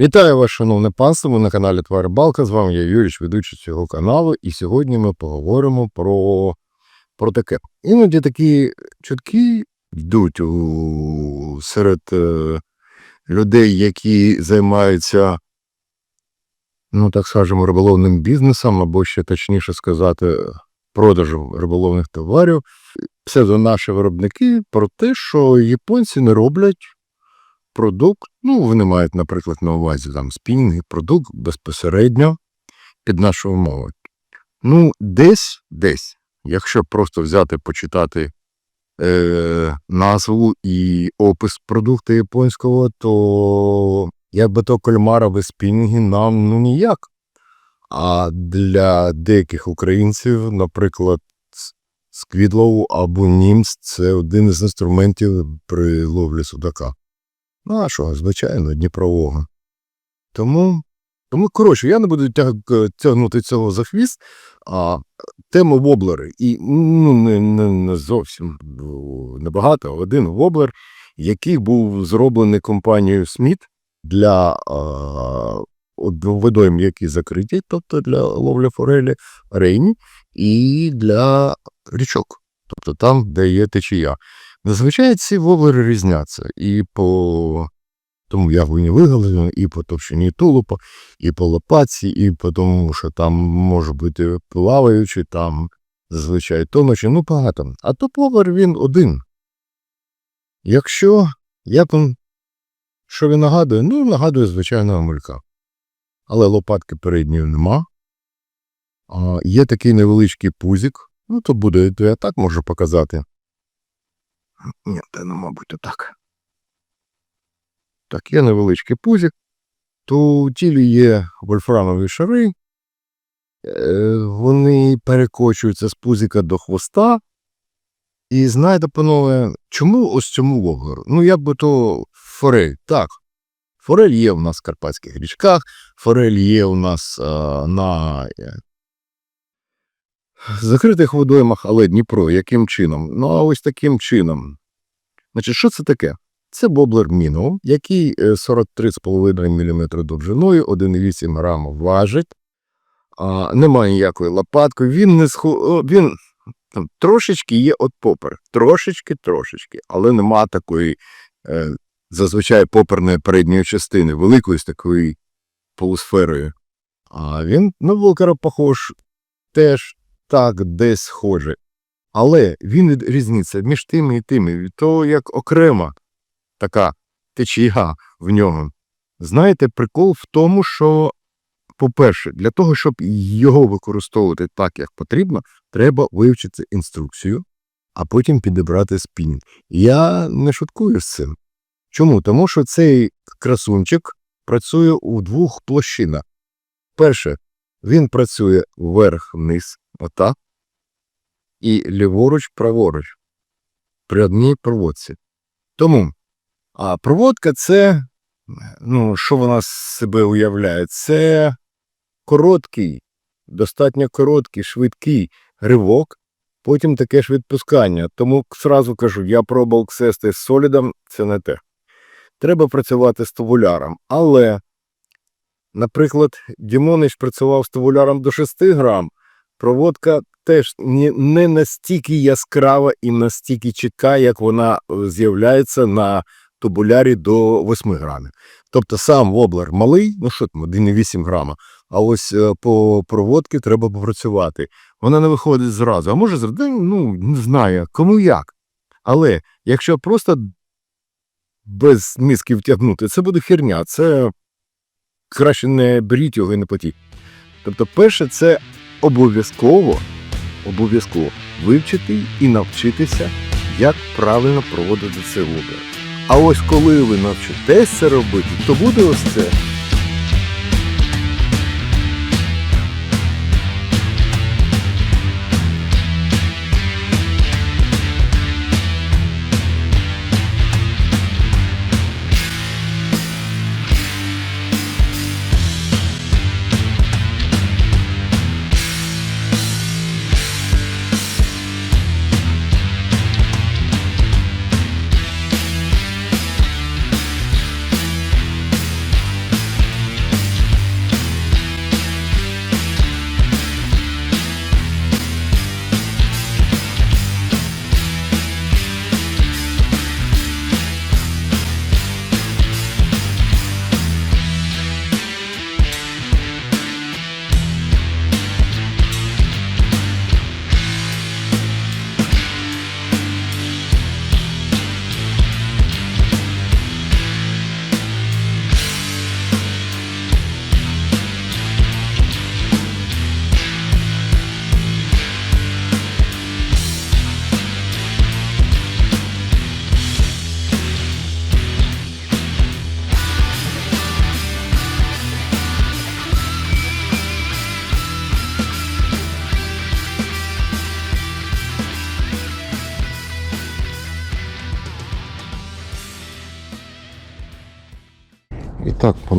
Вітаю вас, шановне панство, ви на каналі Твар Рибалка. З вами я Юріч, ведучий цього каналу, і сьогодні ми поговоримо про, про таке. Іноді такі чутки йдуть у, серед е, людей, які займаються, ну так скажемо, риболовним бізнесом, або ще точніше сказати, продажем риболовних товарів. Псевдо наші виробники про те, що японці не роблять продукт, ну, вони мають, наприклад, на увазі там спінінги, продукт безпосередньо під нашу умову. Ну, десь, десь, якщо просто взяти, почитати е, назву і опис продукту японського, то як би то кальмарові спінінги нам ну ніяк. А для деяких українців, наприклад, сквідлоу або німц це один із інструментів при ловлі судака. Нашого, звичайно, Дніпрового. Тому, тому, коротше, я не буду тяг, тягнути цього за хвіст, а тема воблери. І ну, не, не, не зовсім небагато, а один воблер, який був зроблений компанією Сміт для водойм, які закриті, тобто для ловлі форелі, рейні, і для річок, тобто там, де є течія. Зазвичай ці воблери різняться і по тому яблуні вигалені, і по товщині тулупа, і по лопатці, і по тому, що там може бути плаваючий, там зазвичай тонучі, ну багато. А то воблер він один. Якщо як він, що він нагадує, ну нагадує звичайного мулька. Але лопатки передньої нема. А, Є такий невеличкий пузик, ну то буде, то я так можу показати. Ні, та ну, мабуть, отак. Так, є невеличкий пузик. То у тілі є вольфрамові шари. Е, вони перекочуються з пузика до хвоста. І знаєте, панове, чому ось цьому воблеру? Ну, як би то форель. Так. Форель є у нас в Карпатських річках, форель є у нас а, на е, закритих водоймах, але Дніпро, яким чином? Ну, а ось таким чином. Значить, що це таке? Це боблер Міно, який е, 43,5 мм довжиною, 1,8 грам важить, а, немає ніякої лопатки, він не сху... він там, трошечки є от попер, трошечки, трошечки, але нема такої е, зазвичай поперної передньої частини, великої з такою полусферою. А він на волкера похож теж так десь схоже. Але він різниця між тими і тими, то як окрема така течія в нього. Знаєте, прикол в тому, що, по-перше, для того, щоб його використовувати так, як потрібно, треба вивчити інструкцію, а потім підібрати спінінг. Я не шуткую з цим. Чому? Тому що цей красунчик працює у двох площинах. Перше, він працює вверх-вниз, отак, і ліворуч-праворуч при одній проводці. Тому а проводка це, ну, що вона себе уявляє? Це короткий, достатньо короткий, швидкий ривок, потім таке ж відпускання. Тому зразу кажу, я пробував ксести з солідом, це не те. Треба працювати з товуляром. Але, наприклад, Дімонич працював з товуляром до 6 грам, проводка теж не, настільки яскрава і настільки чітка, як вона е, з'являється на тубулярі до 8 грамів. Тобто сам воблер малий, ну що там, 1,8 грама, а ось е, по проводці треба попрацювати. Вона не виходить зразу. А може зразу, ну не знаю, кому як. Але якщо просто без мізки втягнути, це буде херня. Це краще не беріть його і не платіть. Тобто, перше, це обов'язково обов'язково вивчити і навчитися, як правильно проводити це воблер. А ось коли ви навчитесь це робити, то буде ось це.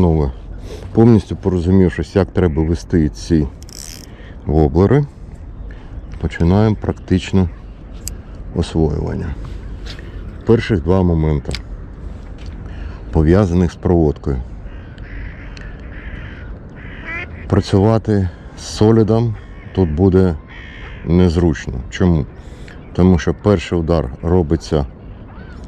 Так, повністю порозумівшись, як треба вести ці воблери, починаємо практичне освоювання. Перших два моменти, пов'язаних з проводкою. Працювати з солідом тут буде незручно. Чому? Тому що перший удар робиться.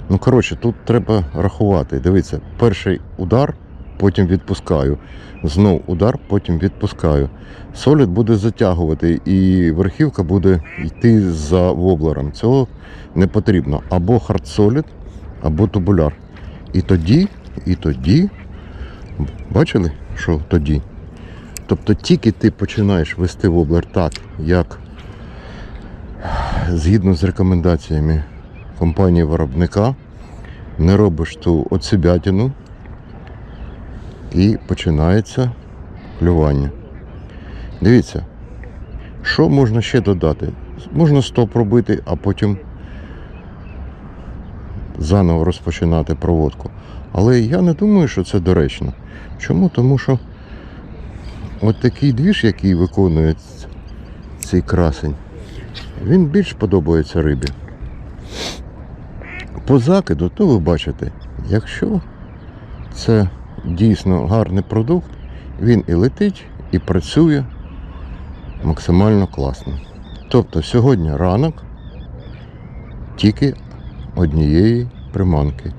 Ну, коротше, тут треба рахувати. Дивіться, перший удар, потім відпускаю. Знов удар, потім відпускаю. Солід буде затягувати і верхівка буде йти за воблером. Цього не потрібно. Або хардсолід, або тубуляр. І тоді, і тоді, бачили, що тоді? Тобто тільки ти починаєш вести воблер так, як згідно з рекомендаціями компанії виробника, не робиш ту оцебятину і починається клювання. Дивіться, що можна ще додати? Можна стоп робити, а потім заново розпочинати проводку. Але я не думаю, що це доречно. Чому? Тому що от такий двіж, який виконує цей красень, він більш подобається рибі. По закиду, то ви бачите, якщо це дійсно гарний продукт, він і летить, і працює максимально класно. Тобто сьогодні ранок тільки однієї приманки.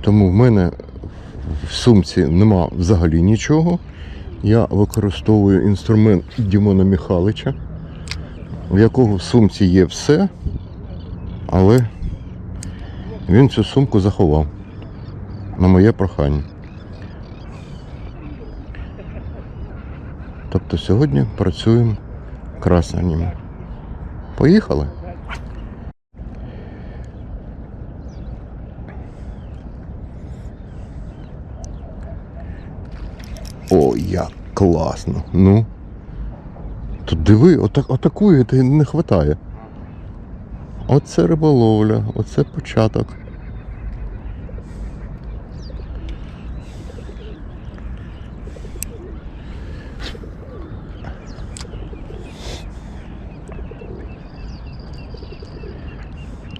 Тому в мене в сумці нема взагалі нічого. Я використовую інструмент Дімона Михайловича, в якого в сумці є все, але він цю сумку заховав на моє прохання. Тобто сьогодні працюємо красеннями. Поїхали? О, як класно. Ну. Тут диви, отак, отакої ти не вистачає. Оце риболовля, оце початок.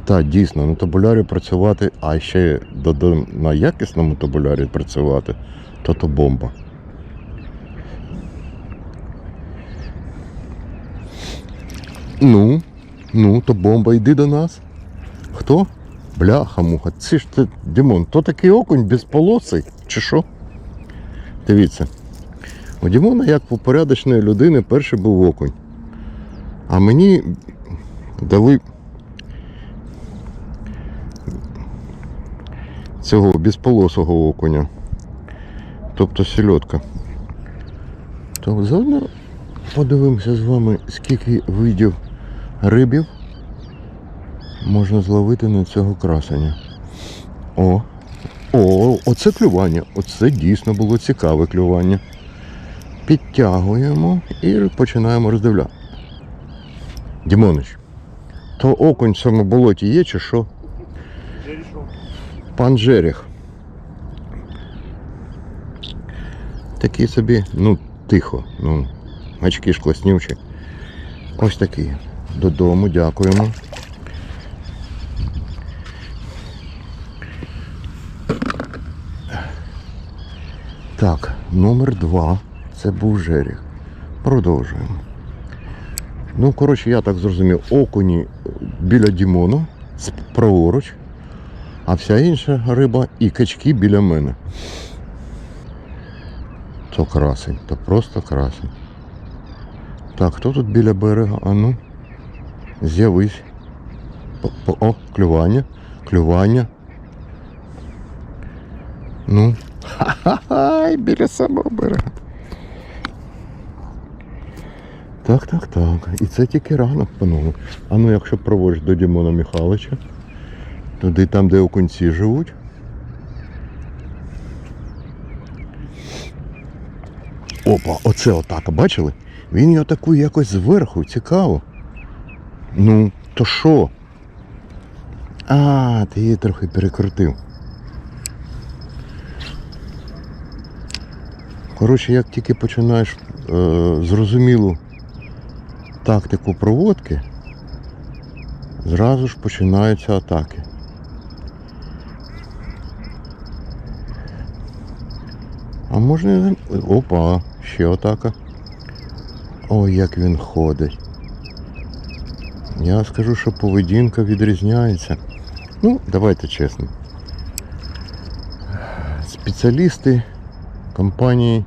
Так, дійсно, на табулярі працювати, а ще на якісному табулярі працювати, то то бомба. Ну, ну, то бомба, йди до нас. Хто? Бляха, муха. Це ж ти, Дімон, то такий окунь без полоси, чи що? Дивіться. У Дімона, як у порядочної людини, перший був окунь. А мені дали цього безполосого окуня. Тобто сільотка. То заодно подивимося з вами, скільки видів рибів можна зловити на цього красення. О, о, оце клювання. Оце дійсно було цікаве клювання. Підтягуємо і починаємо роздивляти. Дімонич, то окунь в цьому болоті є чи що? Пан Жеріх. Такий собі, ну, тихо, ну, очки ж класнючі. Ось такий. Додому, дякуємо. Так, номер два. Це був жеріх. Продовжуємо. Ну, коротше, я так зрозумів, окуні біля Дімона, з- праворуч, а вся інша риба і качки біля мене. То красень, то просто красень. Так, хто тут біля берега? А ну, з'явись. О, клювання, клювання. Ну. Ха-ха-ха, біля самого берега. Так, так, так. І це тільки ранок, панове. А ну, якщо проводиш до Дімона Михайловича, туди там, де окунці живуть. Опа, оце отака, бачили? Він її атакує якось зверху, цікаво. Ну, то що? А, ти її трохи перекрутив. Коротше, як тільки починаєш е, зрозумілу тактику проводки, зразу ж починаються атаки. А можна. Опа, ще атака. Ой, як він ходить. Я скажу, що поведінка відрізняється. Ну, давайте чесно. Спеціалісти компанії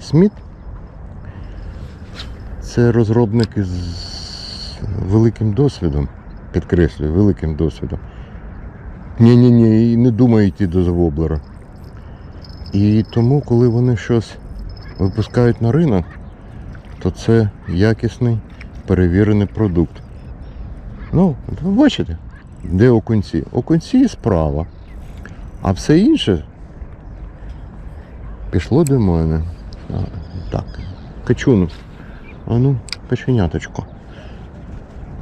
Сміт це розробники з великим досвідом. Підкреслюю, великим досвідом. Ні-ні-ні, і не думаю йти до воблера. І тому, коли вони щось випускають на ринок, то це якісний перевірений продукт. Ну, бачите, де окунці? Окунці справа. А все інше пішло до мене. Так, качуну. А ну, каченяточко.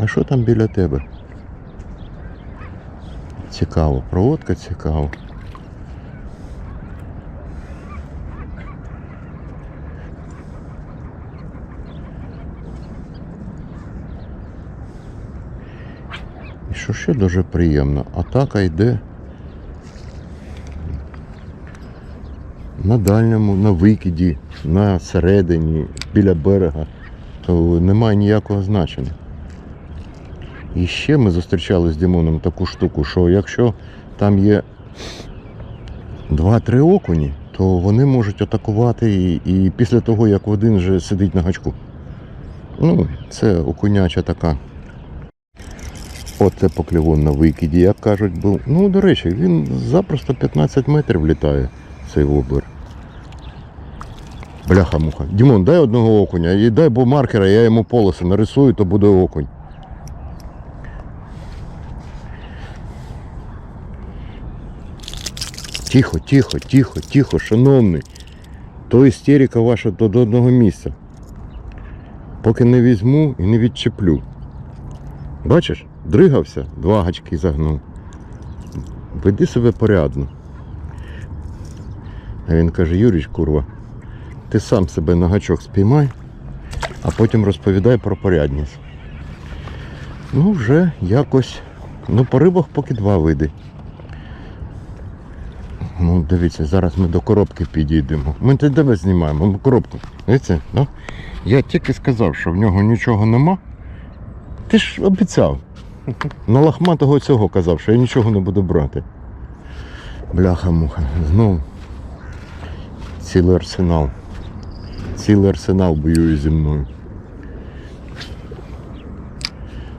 А що там біля тебе? Цікаво, проводка цікава. І що ще дуже приємно, атака йде на дальньому, на викиді, на середині, біля берега, то немає ніякого значення. І ще ми зустрічали з Дімоном таку штуку, що якщо там є 2-3 окуні, то вони можуть атакувати і, і після того, як один вже сидить на гачку. Ну, це окуняча така Оце поклівон на викиді, як кажуть, був. Ну, до речі, він запросто 15 метрів літає, цей воблер. Бляха-муха. Дімон, дай одного окуня і дай бо маркера, я йому полоси нарисую, то буде окунь. Тихо, тихо, тихо, тихо, шановний. То істерика ваша до до одного місця. Поки не візьму і не відчеплю. Бачиш, дригався, два гачки загнув. Веди себе порядно. А він каже, Юріч, курва, ти сам себе на гачок спіймай, а потім розповідай про порядність. Ну, вже якось. Ну, по рибах поки два види. Ну, дивіться, зараз ми до коробки підійдемо. Ми тебе знімаємо, ми коробку. Дивіться, ну? Я тільки сказав, що в нього нічого нема. Ти ж обіцяв. На лахматого цього казав, що я нічого не буду брати. Бляха-муха. Знов цілий арсенал. Цілий арсенал воює зі мною.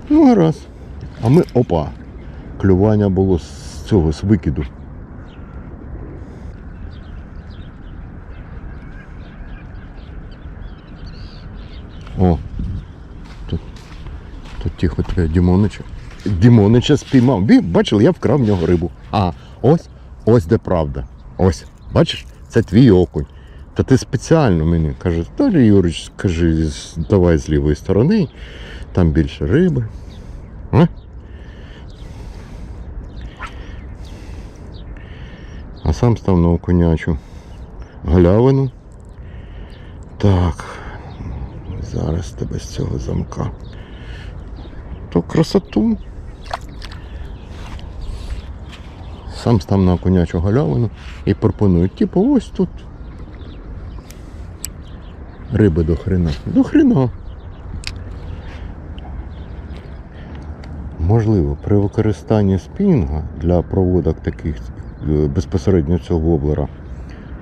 Ну, гаразд. А ми опа. Клювання було з цього, з викиду. О, тут, тут тихо тебе Дімонича. Дімонича спіймав. Ви бачили, я вкрав в нього рибу. А, ось, ось де правда. Ось, бачиш, це твій окунь. Та ти спеціально мені каже, далі Юрич, кажи, давай з лівої сторони, там більше риби. А? а сам став на окунячу галявину. Так, зараз тебе з цього замка. То красоту. Сам став на конячу галявину і пропонують, типу, ось тут. Риби до хрена. До хрена. Можливо, при використанні спінга для проводок таких е, безпосередньо цього воблера,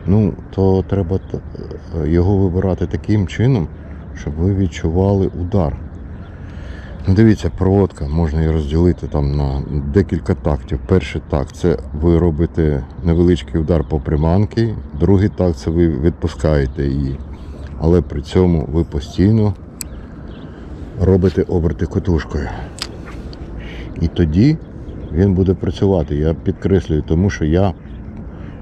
ну, то треба е, його вибирати таким чином, щоб ви відчували удар. Ну, Дивіться, проводка можна її розділити там на декілька тактів. Перший такт це ви робите невеличкий удар по приманці, другий такт це ви відпускаєте її. Але при цьому ви постійно робите оберти котушкою. І тоді він буде працювати. Я підкреслюю, тому що я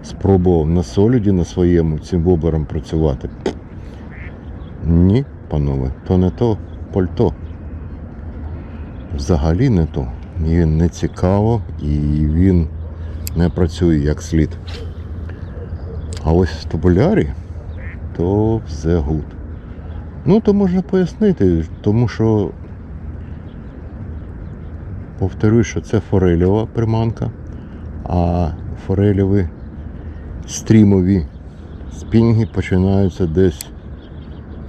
спробував на соліді на своєму цим воблером працювати. Ні, панове, то не то пальто. Взагалі не то. він не цікаво і він не працює як слід. А ось в табулярі то все гуд. Ну, то можна пояснити, тому що повторюю, що це форельова приманка, а форельові стрімові спінги починаються десь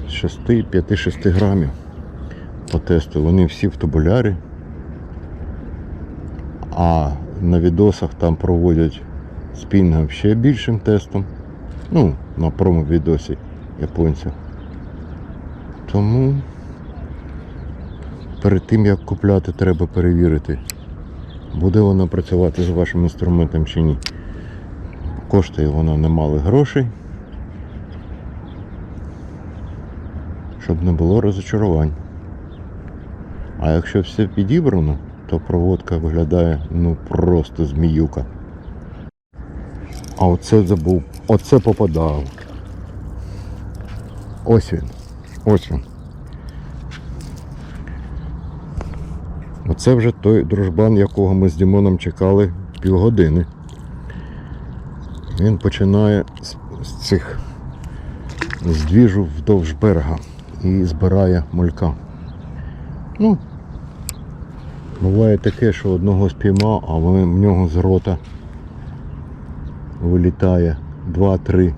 з 6, 5-6 грамів по тесту. Вони всі в табулярі. А на відосах там проводять спінга ще більшим тестом. Ну, на промо-відосі японців. Тому перед тим як купляти, треба перевірити, буде вона працювати з вашим інструментом чи ні. Коштує вона немало грошей. Щоб не було розочарувань. А якщо все підібрано, то проводка виглядає ну просто зміюка. А оце забув. Оце попадав. Ось він. Ось він. Оце вже той дружбан, якого ми з Дімоном чекали півгодини. Він починає з, цих з двіжу вдовж берега і збирає молька. Ну, буває таке, що одного спіймав, а в нього з рота вилітає 2-3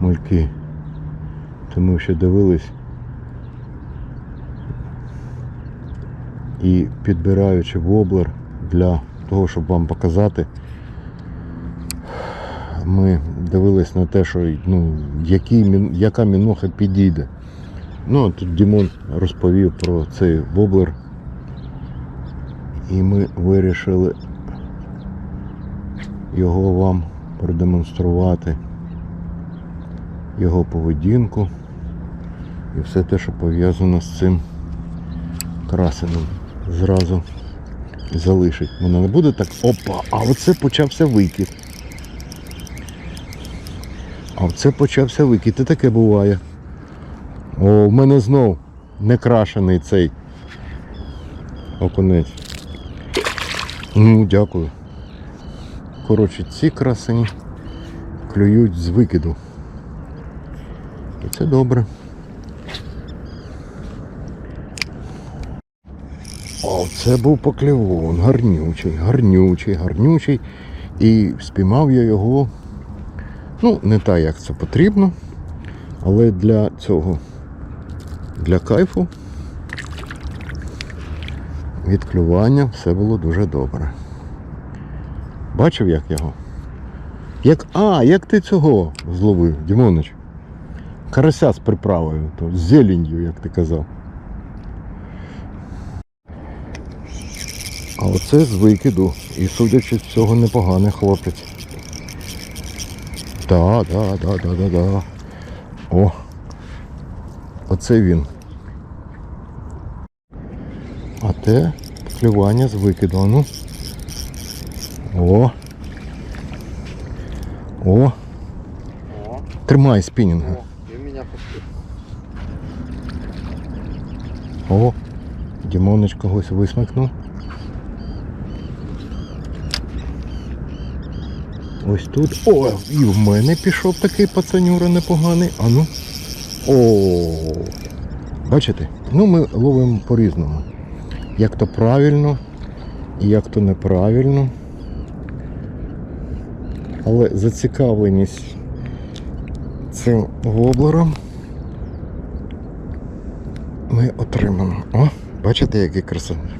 мульки. Тому що дивились і підбираючи воблер для того, щоб вам показати, ми дивились на те, що ну, який, яка міноха підійде. Ну, тут Дімон розповів про цей воблер. І ми вирішили його вам продемонструвати, його поведінку і все те, що пов'язано з цим красеним. Зразу залишить. Воно не буде так. Опа! А оце почався викид. А оце почався викид. І таке буває. О, в мене знов не крашений цей окунець. Ну, дякую. Коротше, ці красені клюють з викиду. І це добре. О, це був поклівон, гарнючий, гарнючий, гарнючий. І спіймав я його, ну, не так, як це потрібно, але для цього, для кайфу, від клювання все було дуже добре. Бачив, як його? Як, а, як ти цього зловив, Дімонич? Карася з приправою, то, з зеленью, як ти казав. А оце з викиду. І судячи з цього непоганий хлопець. Да, да, да, да, да, да. О. Оце він. А те клювання з викиду. Ну. О. О. О, Тримай спінінга. о. Дімонич когось висмикнув. Ось тут. О, і в мене пішов такий пацанюра непоганий. А ну. О. Бачите? Ну ми ловимо по-різному. Як то правильно і як то неправильно. Але зацікавленість цим воблером ми отримаємо. О, бачите, який красивий.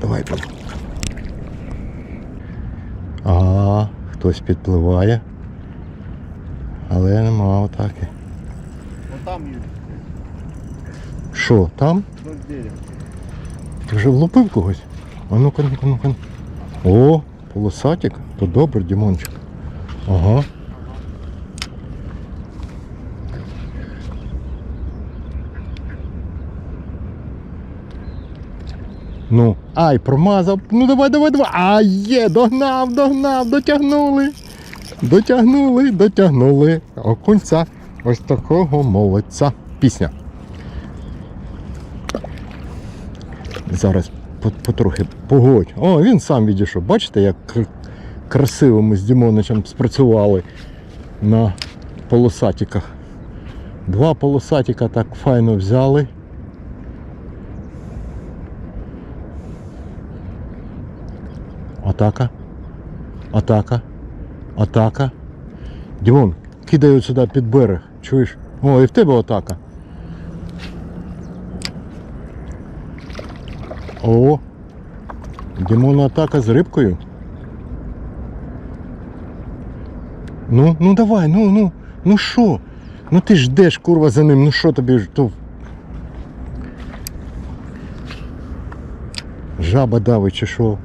Давайте. А, хтось підпливає. Але нема атаки. Там есть, Що, там? вдоль. Ти вже влупив когось? А ну-ка, ну-ка, ну-ка. О, полосатик. То добре, Дімончик. Ага. Ну, ай, промазав. Ну давай, давай, давай. А, є, догнав, догнав, дотягнули. Дотягнули, дотягнули. Окунця. Ось такого молодця. Пісня. Зараз потрохи погодь. О, він сам відійшов. Бачите, як красиво ми з Дімоничем спрацювали на полосатиках. Два полосатика так файно взяли. Атака. Атака. Атака. Дімон, кидають сюди під берег. Чуєш? О, і в тебе атака. О. Дімона атака з рибкою. Ну, ну давай, ну, ну, ну що? Ну ти ж ждеш, курва, за ним, ну що тобі ж то. Жаба давить чи що?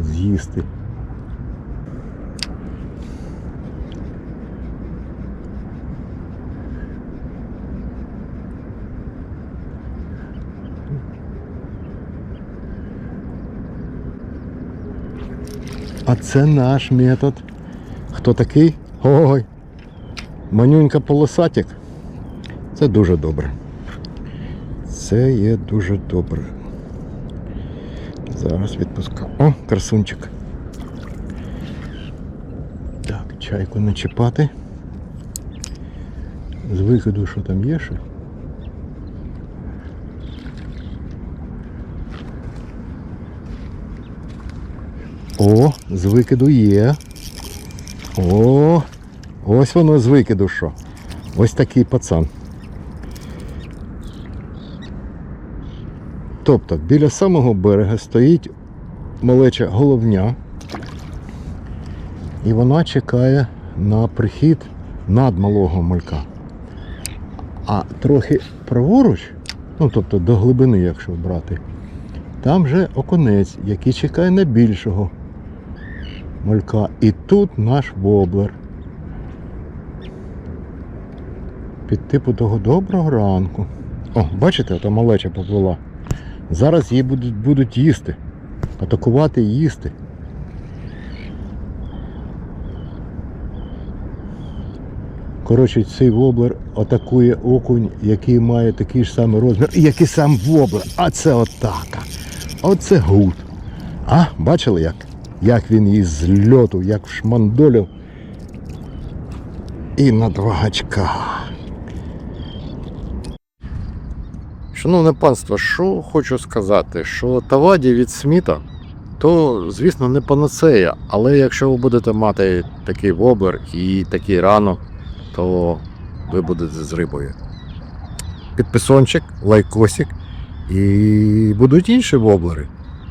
З'їсти. А це наш метод. Хто такий? Ой. Манюнька полосатик. Це дуже добре. Це є дуже добре. Зараз відпускаю. О, красунчик. Так, чайку не чіпати. З виходу, що там є ще? О, з викиду є. О, ось воно з викиду що. Ось такий пацан. Тобто біля самого берега стоїть малеча головня. І вона чекає на прихід надмалого малька. А трохи праворуч, ну тобто до глибини, якщо брати, там же оконець, який чекає на більшого малька. І тут наш воблер. Під типу того доброго ранку. О, бачите, ото малеча поплила. Зараз її будуть, будуть їсти. Атакувати і їсти. Коротше, цей воблер атакує окунь, який має такий ж самий розмір, як і сам воблер. А це атака. Оце гуд. А, бачили як? Як він її з льоту, як вшмандолів. І на два гачка. Шановне панство, що хочу сказати, що таваді від сміта, то, звісно, не панацея, але якщо ви будете мати такий воблер і такий ранок, то ви будете з рибою. Підписончик, лайкосик і будуть інші воблери.